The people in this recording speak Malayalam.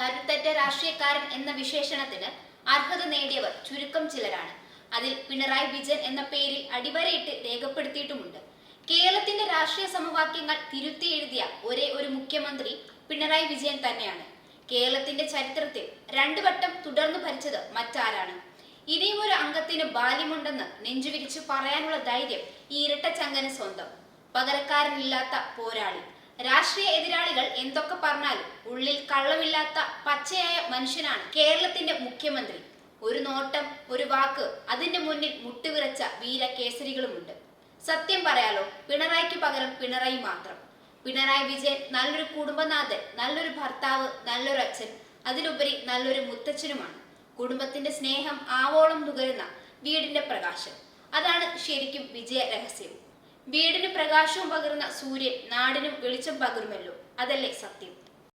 കരുത്തറ്റ രാഷ്ട്രീയക്കാരൻ എന്ന വിശേഷണത്തിന് അർഹത നേടിയവർ ചുരുക്കം ചിലരാണ്. അതിൽ പിണറായി വിജയൻ എന്ന പേരിൽ അടിവരയിട്ട് രേഖപ്പെടുത്തിയിട്ടുമുണ്ട്. കേരളത്തിന്റെ രാഷ്ട്രീയ സമവാക്യങ്ങൾ തിരുത്തി എഴുതിയ ഒരേ ഒരു മുഖ്യമന്ത്രി പിണറായി വിജയൻ തന്നെയാണ്. കേരളത്തിന്റെ ചരിത്രത്തിൽ രണ്ടു വട്ടം തുടർന്നു ഭരിച്ചത് മറ്റാരാണ്? ഇനിയും ഒരു അംഗത്തിന് ബാല്യമുണ്ടെന്ന് നെഞ്ചുവിരിച്ച് പറയാനുള്ള ധൈര്യം ഈ ഇരട്ടച്ചങ്കന് സ്വന്തം. പകരക്കാരനില്ലാത്ത പോരാളി. രാഷ്ട്രീയ എതിരാളികൾ എന്തൊക്കെ പറഞ്ഞാലും ഉള്ളിൽ കള്ളമില്ലാത്ത പച്ചയായ മനുഷ്യനാണ് കേരളത്തിന്റെ മുഖ്യമന്ത്രി. ഒരു നോട്ടം ഒരു വാക്ക് അതിന്റെ മുന്നിൽ മുട്ടുവിറച്ച വീര കേസരികളുമുണ്ട് സത്യം പറയാലോ പിണറായിക്ക് പകരം പിണറായി മാത്രം. പിണറായി വിജയൻ നല്ലൊരു കുടുംബനാഥൻ നല്ലൊരു ഭർത്താവ് നല്ലൊരു അച്ഛൻ അതിലുപരി നല്ലൊരു മുത്തച്ഛനുമാണ്. കുടുംബത്തിന്റെ സ്നേഹം ആവോളം നുകരുന്ന വീടിന്റെ പ്രകാശം. അതാണ് ശരിക്കും വിജയ രഹസ്യം വീടിന് പ്രകാശവും പകരുന്ന സൂര്യൻ നാടിനും വെളിച്ചം പകരുമല്ലോ. അതല്ലേ സത്യം.